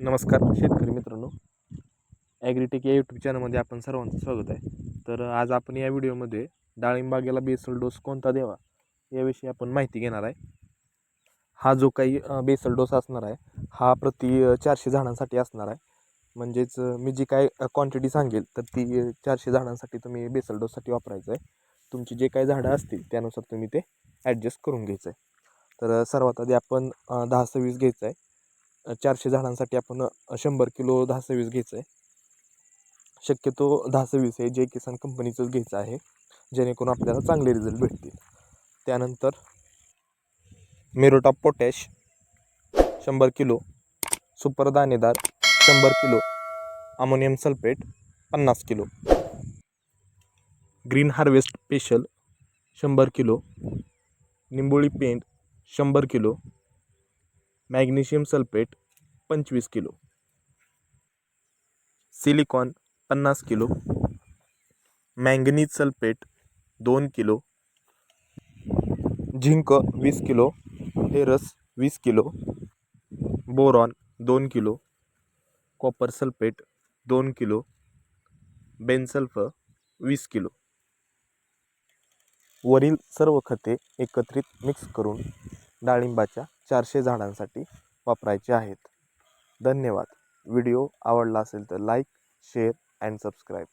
नमस्कार शेतकरी मित्रांनो. ॲग्रीटेक या यूट्यूब चॅनलमध्ये आपण सर्वांचं स्वागत आहे. तर आज आपण या व्हिडिओमध्ये डाळिंबागेला बेसल डोस कोणता द्यावा याविषयी आपण माहिती घेणार आहे. हा जो काही बेसल डोस असणार आहे हा प्रति चारशे झाडांसाठी असणार आहे. म्हणजेच मी जी काय क्वांटिटी सांगेल तर ती चारशे झाडांसाठी तुम्ही बेसल डोससाठी वापरायचं आहे. तुमची जे काही झाडं असतील त्यानुसार तुम्ही ते ॲडजस्ट करून घ्यायचं आहे. तर सर्वात आधी आपण दहा सव्वीस घ्यायचं आहे. चारशे झाडांसाठी आपण शंभर किलो दहा सव्वीस घ्यायचं आहे शक्यतो दहा सव्वीस हे जे किसान कंपनीचंच घ्यायचं आहे जेणेकरून आपल्याला चांगले रिझल्ट भेटतील. त्यानंतर मेरोटॉप पोटॅश शंभर किलो. सुपर दाणेदार शंभर किलो. अमोनियम सल्फेट पन्नास किलो. ग्रीन हार्वेस्ट स्पेशल शंभर किलो. निंबोळी पेंट शंभर किलो. मॅग्नेशियम सल्फेट पंचवीस किलो. सिलिकॉन पन्नास किलो. मँगनीज सल्फेट दोन किलो. झिंक वीस किलो. फेरस वीस किलो. बोरॉन दोन किलो. कॉपर सल्फेट दोन किलो. बेनसल्फ वीस किलो. वरील सर्व खते एकत्रित मिक्स करून डाळिंबाच्या चारशे झाडांसाठी वापरायचे आहेत. धन्यवाद. व्हिडिओ आवडला असेल तर लाईक शेअर अँड सबस्क्राईब